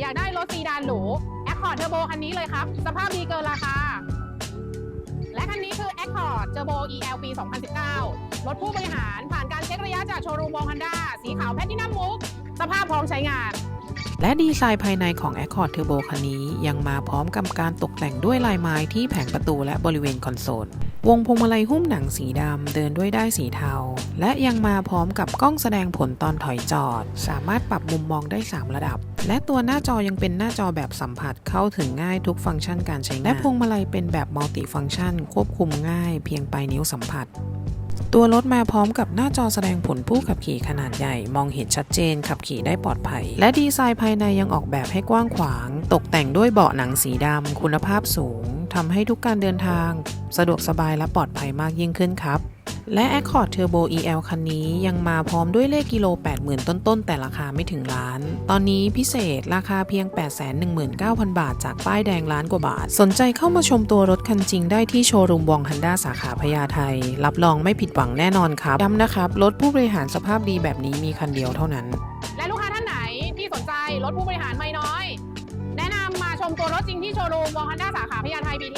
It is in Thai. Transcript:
อยากได้รถซีดานหรูแอคคอร์ดเทอร์โบคันนี้เลยครับ สภาพดีเกินราคา และคันนี้คือ Accord Turbo EL ปี 2019 รถผู้บริหารผ่านการเช็คระยะจากโชว์รูมบองฮันด้าสีขาวแพทินัมมุก สภาพพร้อมใช้งาน และดีไซน์ภายในของ Accord Turbo คันนี้ ยังมาพร้อมกับการตกแต่งด้วยลายไม้ที่แผงประตูและบริเวณคอนโซล วงพวงมาลัยหุ้มหนังสีดำ เดินด้วยได้สีเทา และยังมาพร้อมกับกล้องแสดงผลตอนถอยจอด สามารถปรับมุมมองได้ 3 ระดับ และตัวหน้าจอยังเป็นหน้าจอแบบสัมผัสเข้าถึงง่ายทุกฟังก์ชันการใช้งานและพวงมาลัยเป็นแบบมัลติฟังก์ชัน ควบคุมง่าย เพียงปลายนิ้วสัมผัส ตัวรถมาพร้อมกับหน้าจอแสดงผลผู้ขับขี่ขนาดใหญ่ มองเห็นชัดเจนขับขี่ได้ปลอดภัย และดีไซน์ภายในยังออกแบบให้กว้างขวาง ตกแต่งด้วยเบาะหนังสีดำคุณภาพสูง ทำให้ทุกการเดินทาง สะดวกสบายและปลอดภัยมากยิ่งขึ้นครับ และ Accord Turbo EL คันนี้ยังมาพร้อมด้วยเลขกิโล 80,000 ต้นๆ แต่ราคาไม่ถึงล้าน ตอนนี้พิเศษราคาเพียง 819,000 บาท จากป้ายแดงล้านกว่าบาท สนใจเข้ามาชมตัวรถคันจริงได้ที่โชว์รูมบองฮันด้าสาขาพญาไทรับรองไม่ผิดหวังแน่นอนครับย้ำนะครับรถผู้บริหารสภาพดีแบบนี้มีคันเดียวเท่านั้น และลูกค้าท่านไหนที่สนใจรถผู้บริหารไม่น้อย วรถจริงที่โชว์รูมวองฮันด้าสาขาพญาไท BTS สนามเป้า